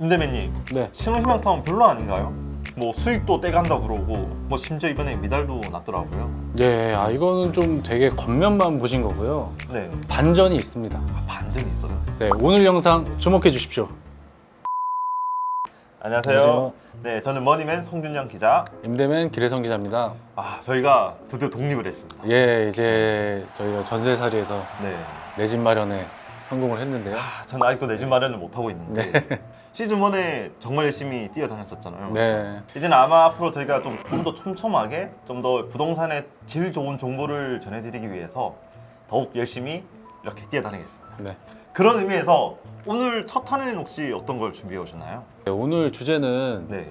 임대맨님 네. 신혼희망타운 별로 아닌가요? 뭐 수익도 떼간다 그러고 뭐 심지어 이번에 미달도 났더라고요. 예, 아 이거는 좀 되게 겉면만 보신 거고요. 네. 반전이 있습니다. 아, 반전이 있어요. 네, 오늘 영상 주목해 주십시오. 안녕하세요. 안녕하세요. 네, 저는 머니맨 송준영 기자. 임대맨 기래성 기자입니다. 아, 저희가 드디어 독립을 했습니다. 예, 이제 저희가 전세살이에서 네. 내 집 마련에 성공을 했는데요. 아, 저는 아직도 내 집 마련을 못 하고 있는데 시즌 1에 정말 열심히 뛰어다녔었잖아요. 네, 이제는 아마 앞으로 저희가 좀 좀 더 촘촘하게 좀 더 부동산의 질 좋은 정보를 전해드리기 위해서 더욱 열심히 이렇게 뛰어다니겠습니다. 네. 그런 의미에서 오늘 첫 탄에는 혹시 어떤 걸 준비해 오셨나요? 네, 오늘 주제는 네.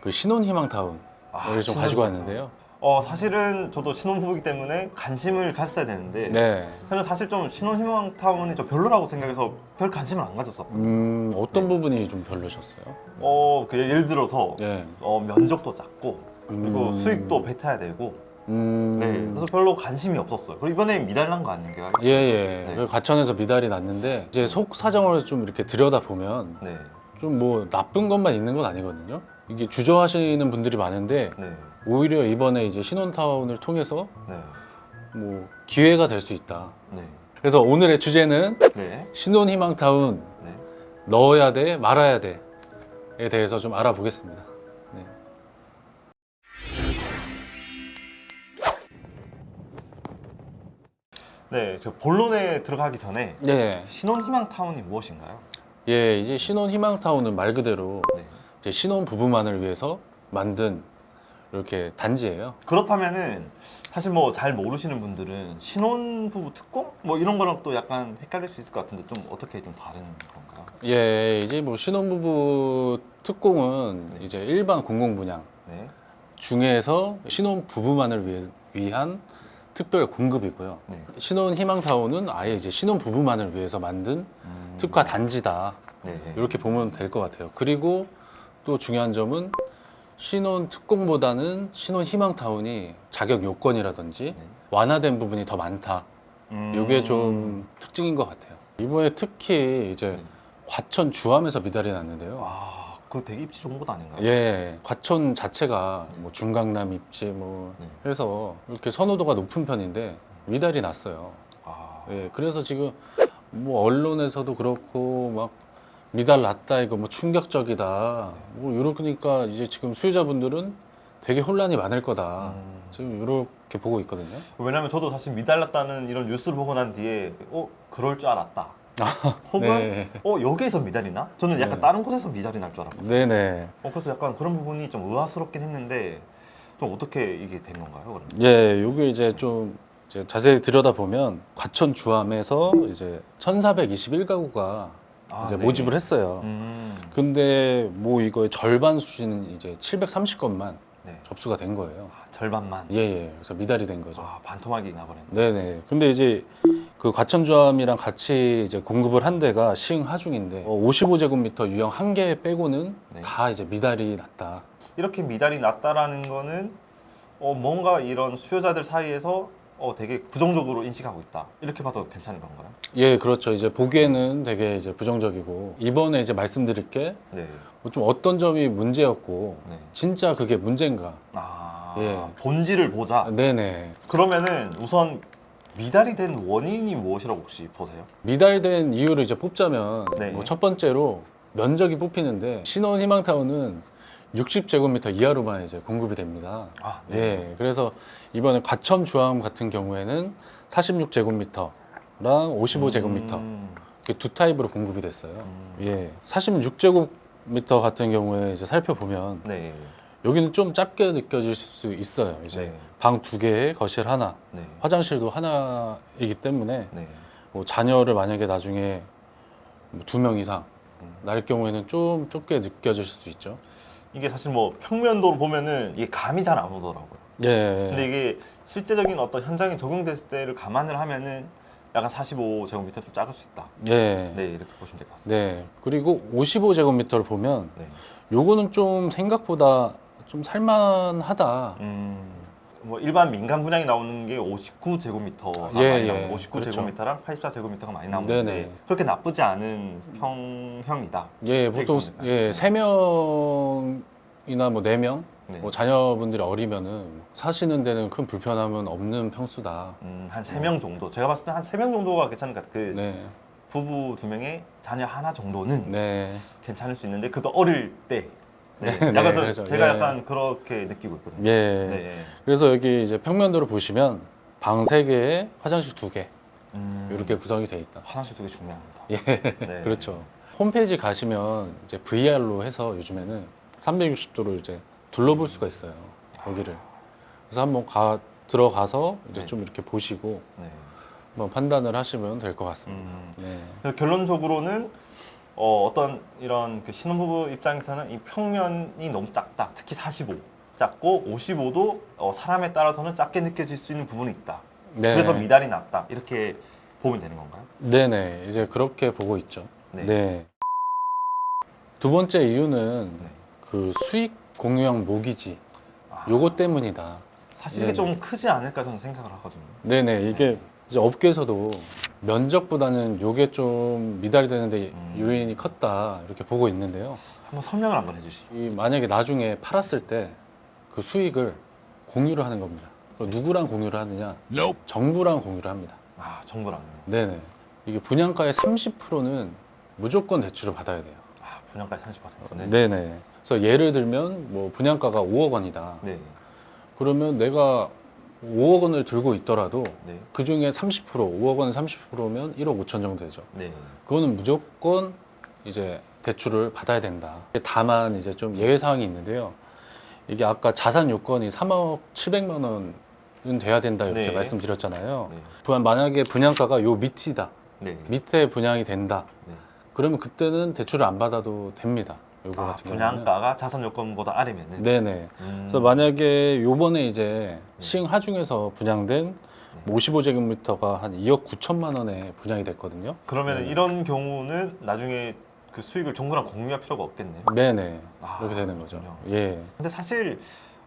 그 신혼희망타운을 아, 좀 신혼 가지고 희망타운. 왔는데요. 어 사실은 저도 신혼부부이기 때문에 관심을 갔어야 되는데 네. 저는 사실 좀 신혼희망 타운이 좀 별로라고 생각해서 별 관심을 안 가졌었거든요. 음, 어떤 네. 부분이 좀 별로셨어요? 어, 그 예를 들어서 네. 어, 면적도 작고 그리고 음. 수익도 뱉어야 되고 음, 네, 그래서 별로 관심이 없었어요. 그리고 이번에 미달난 거 아닌가요? 예, 예. 네. 그 과천에서 미달이 났는데 이제 속 사정을 좀 이렇게 들여다 보면 네, 좀 뭐 나쁜 것만 있는 건 아니거든요. 이게 주저하시는 분들이 많은데 네, 오히려 이번에 이제 신혼타운을 통해서 네, 뭐 기회가 될 수 있다. 네, 그래서 오늘의 주제는 네, 신혼희망타운 네. 넣어야 돼 말아야 돼에 대해서 좀 알아보겠습니다. 네. 네, 저 본론에 들어가기 전에 네. 신혼희망타운이 무엇인가요? 예, 이제 신혼희망타운은 말 그대로 네. 이제 신혼 부부만을 위해서 만든 이렇게 단지예요. 그렇다면은 사실 뭐 잘 모르시는 분들은 신혼부부 특공 뭐 이런 거랑 또 약간 헷갈릴 수 있을 것 같은데 좀 어떻게 좀 다른 건가요? 예, 이제 뭐 신혼부부 특공은 네. 이제 일반 공공 분양 네, 중에서 신혼 부부만을 위해, 위한 특별 공급이고요. 네. 신혼 희망타운은 아예 이제 신혼 부부만을 위해서 만든 음, 특화 단지다 네, 이렇게 보면 될 것 같아요. 그리고 또 중요한 점은 신혼 특공보다는 신혼 희망타운이 자격 요건이라든지 네. 완화된 부분이 더 많다. 음, 이게 좀 특징인 것 같아요. 이번에 특히 이제 네. 과천 주암에서 미달이 났는데요. 아, 그거 되게 입지 좋은 곳 아닌가요? 예, 과천 자체가 뭐 중강남 입지 뭐 네. 해서 이렇게 선호도가 높은 편인데 미달이 났어요. 아, 예, 그래서 지금 뭐 언론에서도 그렇고 막 미달 났다 이거 뭐 충격적이다 뭐 이러니까 이제 지금 수요자분들은 되게 혼란이 많을 거다 음. 지금 이렇게 보고 있거든요. 왜냐면 저도 사실 미달났다는 이런 뉴스를 보고 난 뒤에 어 그럴 줄 알았다. 혹은 네, 어 여기에서 미달이나? 저는 약간 네. 다른 곳에서 미달이 날 줄 알았거든요. 네, 네. 어, 그래서 약간 그런 부분이 좀 의아스럽긴 했는데 좀 어떻게 이게 된 건가요? 그러면? 예, 요게 이제 좀 이제 자세히 들여다 보면 과천 주암에서 이제 1,421가구가 아, 이제 네. 모집을 했어요. 음, 근데 뭐 이거의 절반 수준은 이제 730건만 네. 접수가 된 거예요. 아, 절반만. 예, 예. 그래서 미달이 된 거죠. 아 반토막이 나버렸네. 네네. 근데 이제 그 과천주암이랑 같이 이제 공급을 한 데가 시흥 하중인데 55제곱미터 유형 한 개 빼고는 네. 다 이제 미달이 났다. 이렇게 미달이 났다라는 거는 어, 뭔가 이런 수요자들 사이에서 어, 되게 부정적으로 인식하고 있다. 이렇게 봐도 괜찮은 건가요? 예, 그렇죠. 이제 보기에는 되게 이제 부정적이고 이번에 이제 말씀드릴 게 네. 뭐좀 어떤 점이 문제였고 네. 진짜 그게 문제인가? 아, 예. 본질을 보자. 네네. 그러면은 우선 미달이 된 원인이 무엇이라고 혹시 보세요? 미달된 이유를 이제 뽑자면 네. 뭐 첫 번째로 면적이 뽑히는데 신혼 희망타운은 60제곱미터 이하로만 이제 공급이 됩니다. 아, 예, 그래서 이번에 과천 주암 같은 경우에는 46제곱미터랑 55제곱미터 음, 이렇게 두 타입으로 공급이 됐어요. 음. 예, 46제곱미터 같은 경우에 이제 살펴보면 네. 여기는 좀 짧게 느껴질 수 있어요. 이제 네. 방 두 개에 거실 하나, 네. 화장실도 하나이기 때문에 네. 뭐 자녀를 만약에 나중에 뭐두명 이상 음. 날 경우에는 좀 좁게 느껴질 수도 있죠. 이게 사실 뭐 평면도로 보면은 이게 감이 잘 안 오더라고요. 예. 근데 이게 실제적인 어떤 현장에 적용됐을 때를 감안을 하면은 약간 45제곱미터 좀 작을 수 있다. 예. 네, 이렇게 보시면 될 것 같습니다. 네. 그리고 55제곱미터를 보면 네. 요거는 좀 생각보다 좀 살만하다. 음, 뭐 일반 민간 분양이 나오는 게 59제곱미터가 예, 많이 예. 나오고 59제곱미터랑 84제곱미터가 많이 나오는데 네네. 그렇게 나쁘지 않은 평형이다. 예, 보통. 예, 세 명이나 뭐 네 명, 네. 뭐 자녀분들이 어리면은 사시는 데는 큰 불편함은 없는 평수다. 음, 한세명 정도. 제가 봤을 때한세명 정도가 괜찮은 것 같아요. 그 네, 부부 두 명에 자녀 하나 정도는 네, 괜찮을 수 있는데 그도 어릴 때. 네. 네, 약간 네, 저, 그렇죠. 제가 예. 약간 그렇게 느끼고 있거든요. 예. 네. 그래서 여기 이제 평면도를 보시면 방 세 개에 화장실 두 개, 음, 이렇게 구성이 돼 있다. 화장실 되게 중요합니다. 예, 네. 그렇죠. 홈페이지 가시면 이제 VR로 해서 요즘에는 360도로 이제 둘러볼 수가 있어요. 거기를. 그래서 한번 가 들어가서 이제 네. 좀 이렇게 보시고 네. 한번 판단을 하시면 될 것 같습니다. 음, 네. 그래서 결론적으로는 어, 어떤 이런 그 신혼부부 입장에서는 이 평면이 너무 작다. 특히 45 작고 55도 어, 사람에 따라서는 작게 느껴질 수 있는 부분이 있다. 네. 그래서 미달이 낮다. 이렇게 보면 되는 건가요? 네네 이제 그렇게 보고 있죠. 네. 네. 두 번째 이유는 네. 그 수익 공유형 모기지 아, 요거 때문이다. 사실 이게 네네. 좀 크지 않을까 저는 생각을 하거든요. 네네 이게 이제 업계에서도 면적보다는 요게 좀 미달이 되는데 음. 요인이 컸다 이렇게 보고 있는데요. 한번 설명을 한번 해주시죠. 이 만약에 나중에 팔았을 때 그 수익을 공유를 하는 겁니다. 그 누구랑 공유를 하느냐? 정부랑 공유를 합니다. 아 정부랑요. 네네 이게 분양가의 30%는 무조건 대출을 받아야 돼요. 아 분양가의 30%. 네. 네네. 그래서 예를 들면 뭐 분양가가 5억 원이다. 네. 그러면 내가 5억 원을 들고 있더라도 네. 그 중에 30% 5억 원 30%면 1억 5천 정도 되죠. 네. 그거는 무조건 이제 대출을 받아야 된다. 다만 이제 좀 예외 사항이 있는데요. 이게 아까 자산 요건이 3억 700만 원은 돼야 된다 이렇게 네. 말씀드렸잖아요. 네. 부- 만약에 분양가가 요 밑이다. 네. 밑에 분양이 된다. 네. 그러면 그때는 대출을 안 받아도 됩니다. 요거 아, 같은 경우는. 분양가가 자산 요건보다 아래면은. 네네. 음. 그래서 만약에 요번에 이제 시흥 하중에서 분양된 네. 55제곱미터가 한 2억 9천만 원에 분양이 됐거든요. 그러면 네. 이런 경우는 나중에 그 수익을 정부랑 공유할 필요가 없겠네요. 네네. 아, 이렇게 되는 거죠. 그렇군요. 예. 근데 사실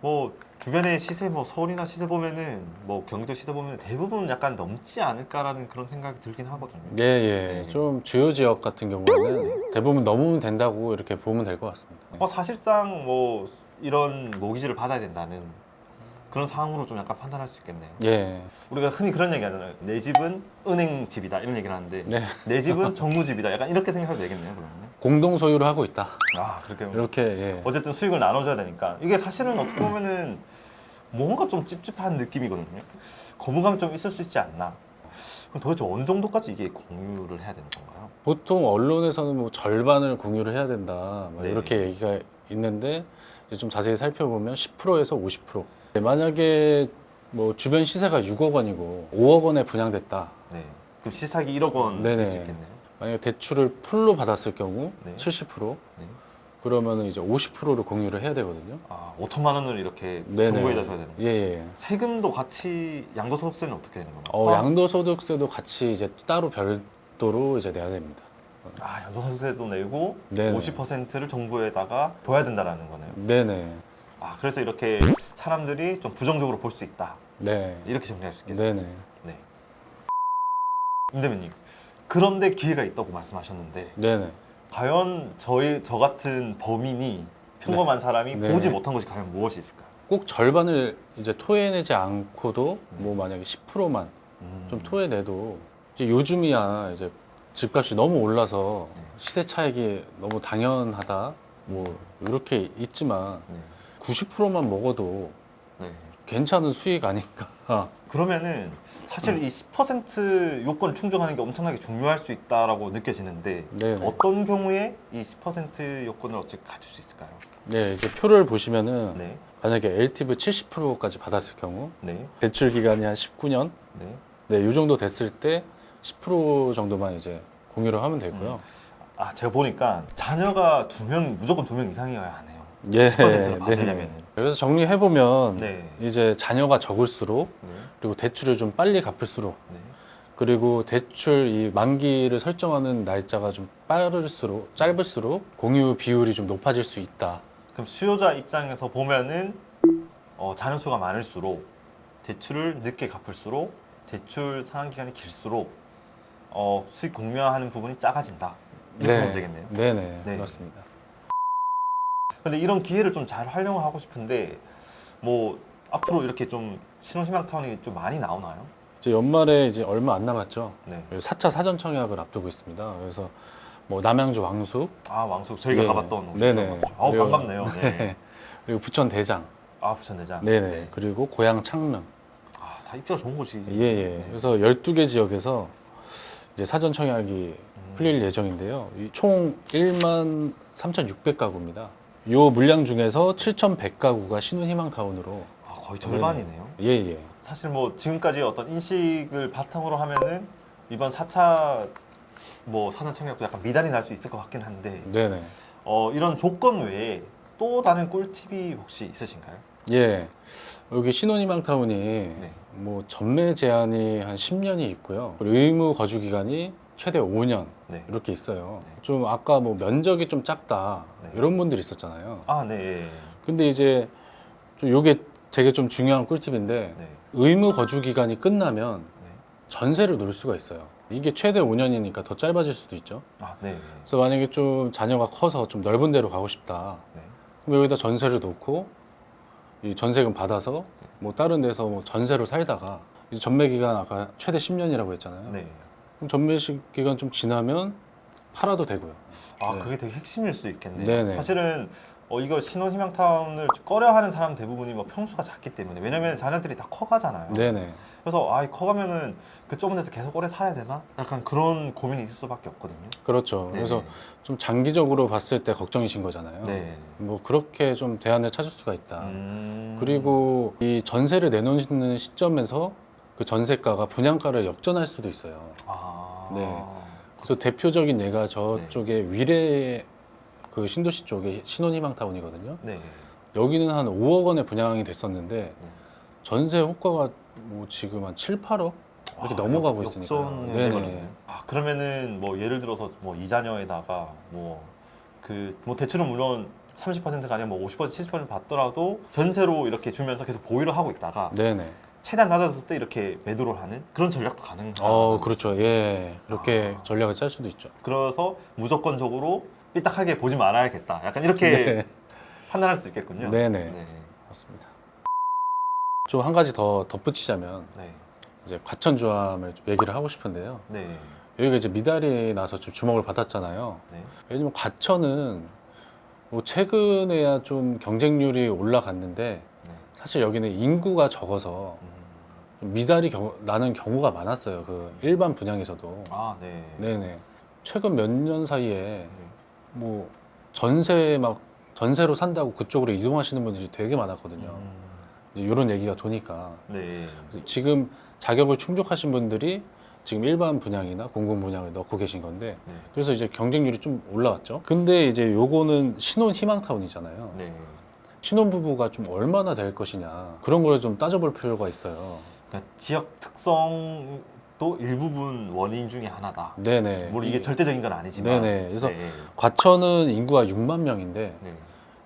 뭐 주변의 시세 뭐 서울이나 시세 보면은 뭐 경기도 시세 보면 대부분 약간 넘지 않을까라는 그런 생각이 들긴 하거든요. 예, 예. 네. 좀 주요 지역 같은 경우는 대부분 넘으면 된다고 이렇게 보면 될 것 같습니다. 네. 어, 사실상 뭐 이런 모기지를 받아야 된다는 그런 상황으로 좀 약간 판단할 수 있겠네요. 예. 우리가 흔히 그런 얘기 하잖아요. 내 집은 은행 집이다 이런 얘기를 하는데 네. 내 집은 정부 집이다. 약간 이렇게 생각해도 되겠네요. 그러면. 공동 소유를 하고 있다. 아 그렇게 이렇게 예. 어쨌든 수익을 나눠줘야 되니까 이게 사실은 어떻게 보면은 뭔가 좀 찝찝한 느낌이거든요. 거부감이 좀 있을 수 있지 않나. 그럼 도대체 어느 정도까지 이게 공유를 해야 되는 건가요? 보통 언론에서는 뭐 절반을 공유를 해야 된다. 막 네. 이렇게 얘기가 있는데 이제 좀 자세히 살펴보면 10%에서 50%. 네, 만약에 뭐 주변 시세가 6억 원이고 5억 원에 분양됐다. 네. 그럼 시사기 1억 원일 네네. 수 있겠네요. 만약에 대출을 풀로 받았을 경우 네. 70% 네. 그러면은 이제 50%를 공유를 해야 되거든요. 아 5천만 원을 이렇게 네네. 정부에다 줘야 되는. 예, 예. 세금도 같이 양도소득세는 어떻게 되는 건가요? 어? 양도소득세도 같이 이제 따로 별도로 이제 내야 됩니다. 아 양도소득세도 내고 네네. 50%를 정부에다가 줘야 된다라는 거네요. 네네. 아 그래서 이렇게 사람들이 좀 부정적으로 볼 수 있다. 네. 이렇게 정리할 수 있겠습니다. 네네. 네. 임대면님 그런데 기회가 있다고 말씀하셨는데 네네. 과연 저희 저 같은 범인이 평범한 사람이 네. 보지 못한 것이 과연 무엇이 있을까요? 꼭 절반을 이제 토해내지 않고도 뭐 만약에 10%만 음. 좀 토해내도 이제 요즘이야 이제 집값이 너무 올라서 네. 시세 차익이 너무 당연하다 뭐 이렇게 있지만 네. 90%만 먹어도 네. 괜찮은 수익 아닌가. 그러면은 사실 이 10% 요건 충족하는 게 엄청나게 중요할 수 있다라고 느껴지는데 네. 어떤 경우에 이 10% 요건을 어떻게 갖출 수 있을까요? 네, 이제 표를 보시면은 네, 만약에 LTV 70%까지 받았을 경우 네, 대출 기간이 한 19년, 네. 네, 요 정도 됐을 때 10% 정도만 이제 공유를 하면 되고요. 아 제가 보니까 자녀가 두 명 무조건 두 명 이상이어야 하네요. 예, 10%를 받으려면은. 그래서 정리해 보면 네, 이제 자녀가 적을수록 네, 그리고 대출을 좀 빨리 갚을수록 네. 그리고 대출 이 만기를 설정하는 날짜가 좀 빠를수록 짧을수록 공유 비율이 좀 높아질 수 있다. 그럼 수요자 입장에서 보면은 어, 자녀 수가 많을수록 대출을 늦게 갚을수록 대출 상환 기간이 길수록 어, 수익 공유하는 부분이 작아진다. 이렇게 보면 되겠네요. 네네. 네. 그렇습니다. 근데 이런 기회를 좀 잘 활용하고 싶은데 뭐 앞으로 이렇게 좀 신혼희망 타운이 좀 많이 나오나요? 이제 연말에 이제 얼마 안 남았죠. 네. 4차 사전 청약을 앞두고 있습니다. 그래서 뭐 남양주 왕숙, 아 왕숙 저희가 네. 가봤던 네네. 곳이죠. 아우 그리고- 반갑네요. 네. 그리고 부천 대장, 아 부천대장. 네네. 그리고 고향 창릉, 아다 입지가 좋은 곳이. 예예. 네. 그래서 12개 지역에서 이제 사전 청약이 음. 풀릴 예정인데요. 이총 1만 3,600가구입니다. 요 물량 중에서 7,100가구가 신혼희망 타운으로 아 거의 절반이네요. 예예. 사실 뭐 지금까지 어떤 인식을 바탕으로 하면은 이번 4차 뭐 사전 청약도 약간 미달이 날 수 있을 것 같긴 한데 네네. 어, 이런 조건 외에 또 다른 꿀팁이 혹시 있으신가요? 예. 여기 신혼희망 타운이 네. 뭐 전매 제한이 한 10년이 있고요. 그리고 의무 거주 기간이 최대 5년 네. 이렇게 있어요. 네. 좀 아까 뭐 면적이 좀 작다 네. 이런 분들이 있었잖아요. 아, 네. 예. 근데 이제 좀 요게 되게 좀 중요한 꿀팁인데 네. 의무 거주 기간이 끝나면 네. 전세를 놓을 수가 있어요. 이게 최대 5년이니까 더 짧아질 수도 있죠. 아, 네. 그래서 만약에 좀 자녀가 커서 좀 넓은 데로 가고 싶다. 네. 그럼 여기다 전세를 놓고 이 전세금 받아서 뭐 다른 데서 뭐 전세로 살다가 이 전매 기간 아까 최대 10년이라고 했잖아요. 네. 그럼 전매 시- 기간 좀 지나면 팔아도 되고요. 아, 네. 그게 되게 핵심일 수 있겠네요. 네네. 사실은 어, 이거 신혼 희망타운을 꺼려하는 사람 대부분이 뭐 평수가 작기 때문에 왜냐면 자녀들이 다 커가잖아요. 네네. 그래서 아, 이 커가면은 그 좁은 데서 계속 오래 살아야 되나? 약간 그런 고민이 있을 수밖에 없거든요. 그렇죠. 네. 그래서 좀 장기적으로 봤을 때 걱정이신 거잖아요. 네. 뭐 그렇게 좀 대안을 찾을 수가 있다. 음. 그리고 이 전세를 내놓는 시점에서 그 전세가가 분양가를 역전할 수도 있어요. 아. 네. 그래서 대표적인 예가 저쪽에 위례 그 신도시 쪽에 신혼희망타운이거든요. 네. 여기는 한 5억 원에 분양이 됐었는데 네. 전세 호가가 뭐 지금 한 7, 8억 이렇게 아, 넘어가고 역- 있으니까. 역전이 돼버렸네요. 아 그러면은 뭐 예를 들어서 뭐 이자녀에다가 뭐 그 뭐 대출은 물론 30%가 아니라 뭐 50% 70% 받더라도 전세로 이렇게 주면서 계속 보유를 하고 있다가 네네. 최대한 낮아졌을 때 이렇게 매도를 하는 그런 전략도 가능하다. 어, 그렇죠. 예. 그렇게 아. 전략을 짤 수도 있죠. 그래서 무조건적으로 삐딱하게 보지 말아야겠다. 약간 이렇게 네. 판단할 수 있겠군요. 네네. 네. 맞습니다. 좀 한 가지 더 덧붙이자면 네. 이제 과천주암을 좀 얘기를 하고 싶은데요. 네. 여기가 이제 미달이 나서 좀 주목을 받았잖아요. 네. 왜냐면 과천은 뭐 최근에야 좀 경쟁률이 올라갔는데 네. 사실 여기는 인구가 적어서 음. 미달이 경우- 나는 경우가 많았어요. 그 일반 분양에서도. 아, 네. 네네. 최근 몇 년 사이에 네. 뭐 전세 막 전세로 산다고 그쪽으로 이동하시는 분들이 되게 많았거든요. 음. 이제 이런 얘기가 도니까 네. 그래서 지금 자격을 충족하신 분들이 지금 일반 분양이나 공공 분양을 넣고 계신 건데 네. 그래서 이제 경쟁률이 좀 올라왔죠. 근데 이제 요거는 신혼 희망타운이잖아요. 네. 신혼 부부가 좀 얼마나 될 것이냐 그런 걸 좀 따져볼 필요가 있어요. 그러니까 지역 특성도 일부분 원인 중에 하나다. 네네. 물론 이게 절대적인 건 아니지만. 네네. 그래서 네. 과천은 인구가 6만 명인데 네.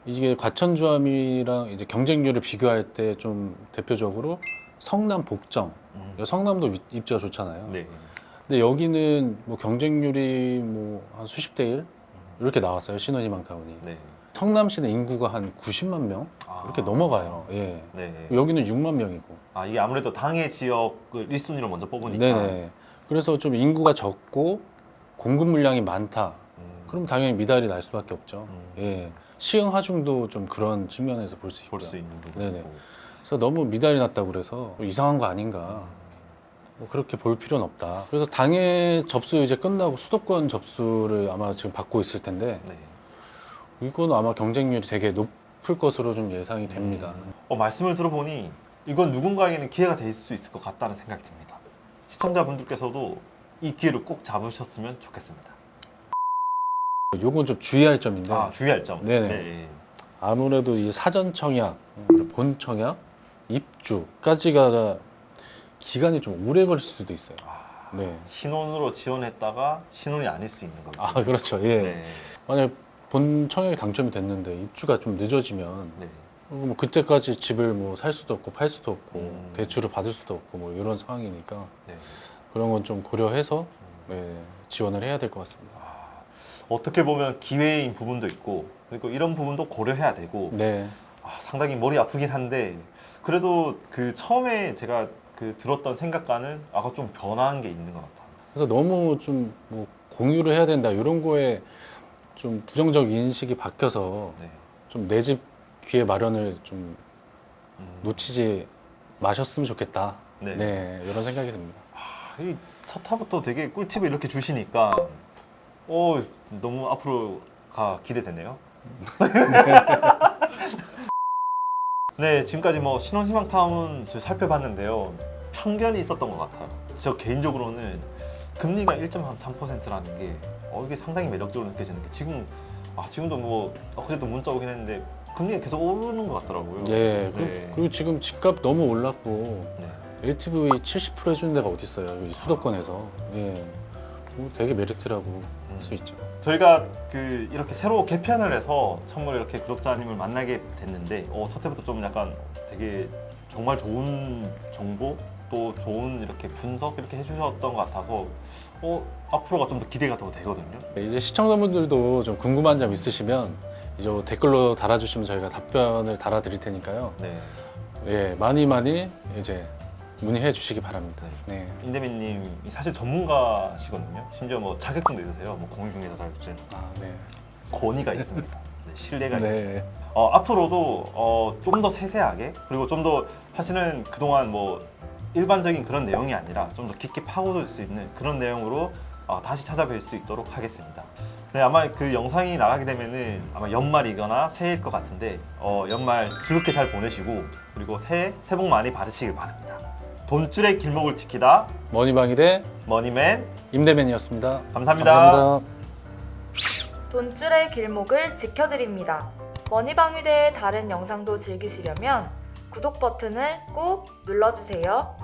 이게 과천주암이랑 이제 경쟁률을 비교할 때 좀 대표적으로 성남 복정, 음. 성남도 위- 입지가 좋잖아요. 네. 근데 여기는 뭐 경쟁률이 뭐 한 수십 대 일 이렇게 나왔어요 신혼희망타운이. 네. 성남시는 인구가 한 90만 명 아. 이렇게 넘어가요. 예. 네. 여기는 6만 명이고. 아 이게 아무래도 당해 지역을 1순위로 먼저 뽑으니까. 네네. 그래서 좀 인구가 적고 공급 물량이 많다. 음. 그럼 당연히 미달이 날 수밖에 없죠. 음. 예. 시흥 하중도 좀 그런 측면에서 볼 수 있고요. 볼수 있는 부분. 네네. 그래서 너무 미달이 났다고 그래서 뭐 이상한 거 아닌가. 뭐 그렇게 볼 필요는 없다. 그래서 당해 접수 이제 끝나고 수도권 접수를 아마 지금 받고 있을 텐데 네. 이건 아마 경쟁률이 되게 높을 것으로 좀 예상이 됩니다. 음. 어, 말씀을 들어보니 이건 누군가에게는 기회가 될 수 있을 것 같다는 생각이 듭니다. 시청자분들께서도 이 기회를 꼭 잡으셨으면 좋겠습니다. 요건 좀 주의할 점인데 아 주의할 점. 네네. 네. 아무래도 이 사전 청약, 본 청약, 입주까지가 기간이 좀 오래 걸릴 수도 있어요. 아, 네. 신혼으로 지원했다가 신혼이 아닐 수 있는 거죠. 아 그렇죠. 예. 네. 만약 본 청약이 당첨이 됐는데 입주가 좀 늦어지면 네. 뭐 그때까지 집을 뭐 살 수도 없고 팔 수도 없고 음. 대출을 받을 수도 없고 뭐 이런 상황이니까 네. 그런 건 좀 고려해서 네, 지원을 해야 될 것 같습니다. 어떻게 보면 기회인 부분도 있고 그리고 이런 부분도 고려해야 되고 네, 아, 상당히 머리 아프긴 한데 그래도 그 처음에 제가 그 들었던 생각과는 아까 좀 변한 게 있는 것 같아요. 그래서 너무 좀 뭐 공유를 해야 된다 이런 거에 좀 부정적 인식이 바뀌어서 네. 좀 내집 귀에 마련을 좀 음. 놓치지 마셨으면 좋겠다. 네. 네, 이런 생각이 듭니다. 아, 이첫 타부터 되게 꿀팁을 이렇게 주시니까 어 너무 앞으로가 기대되네요. 네, 지금까지 뭐 신혼희망 타운 저희 살펴봤는데요. 편견이 있었던 것 같아요. 저 개인적으로는 금리가 1.3%라는 게 어, 이게 상당히 매력적으로 느껴지는 게 지금 아 지금도 뭐 어제도 문자 오긴 했는데 금리가 계속 오르는 것 같더라고요. 예, 그리고, 네. 그리고 지금 집값 너무 올랐고 네. LTV 70% 해주는 데가 어디 있어요? 여기 수도권에서. 예, 뭐 되게 메리트라고 할 수 있죠. 저희가 그 이렇게 새로 개편을 해서 선물 이렇게 구독자님을 만나게 됐는데 어, 첫 해부터 좀 약간 되게 정말 좋은 정보 또 좋은 이렇게 분석 이렇게 해주셨던 것 같아서 어, 앞으로가 좀 더 기대가 더 되거든요. 네, 이제 시청자분들도 좀 궁금한 점 있으시면 이제 댓글로 달아주시면 저희가 답변을 달아드릴 테니까요. 네. 예, 많이 많이 이제 문의해 주시기 바랍니다. 네. 인대민님이 사실 전문가시거든요. 심지어 뭐 자격증도 있으세요. 뭐 공인중개사 자격증 아, 네. 권위가 있습니다. 네, 신뢰가 있습니다. 네. 어, 앞으로도 어, 좀 더 세세하게 그리고 좀 더 사실은 그동안 뭐 일반적인 그런 내용이 아니라 좀 더 깊게 파고들 수 있는 그런 내용으로 어, 다시 찾아뵐 수 있도록 하겠습니다. 네, 아마 그 영상이 나가게 되면은 아마 연말이거나 새해일 것 같은데 어, 연말 즐겁게 잘 보내시고 그리고 새해 새해 복 많이 받으시길 바랍니다. 돈줄의 길목을 지키다 머니방이대 머니맨 임대맨이었습니다. 감사합니다. 감사합니다. 돈줄의 길목을 지켜드립니다. 머니방위대의 다른 영상도 즐기시려면 구독 버튼을 꾹 눌러주세요.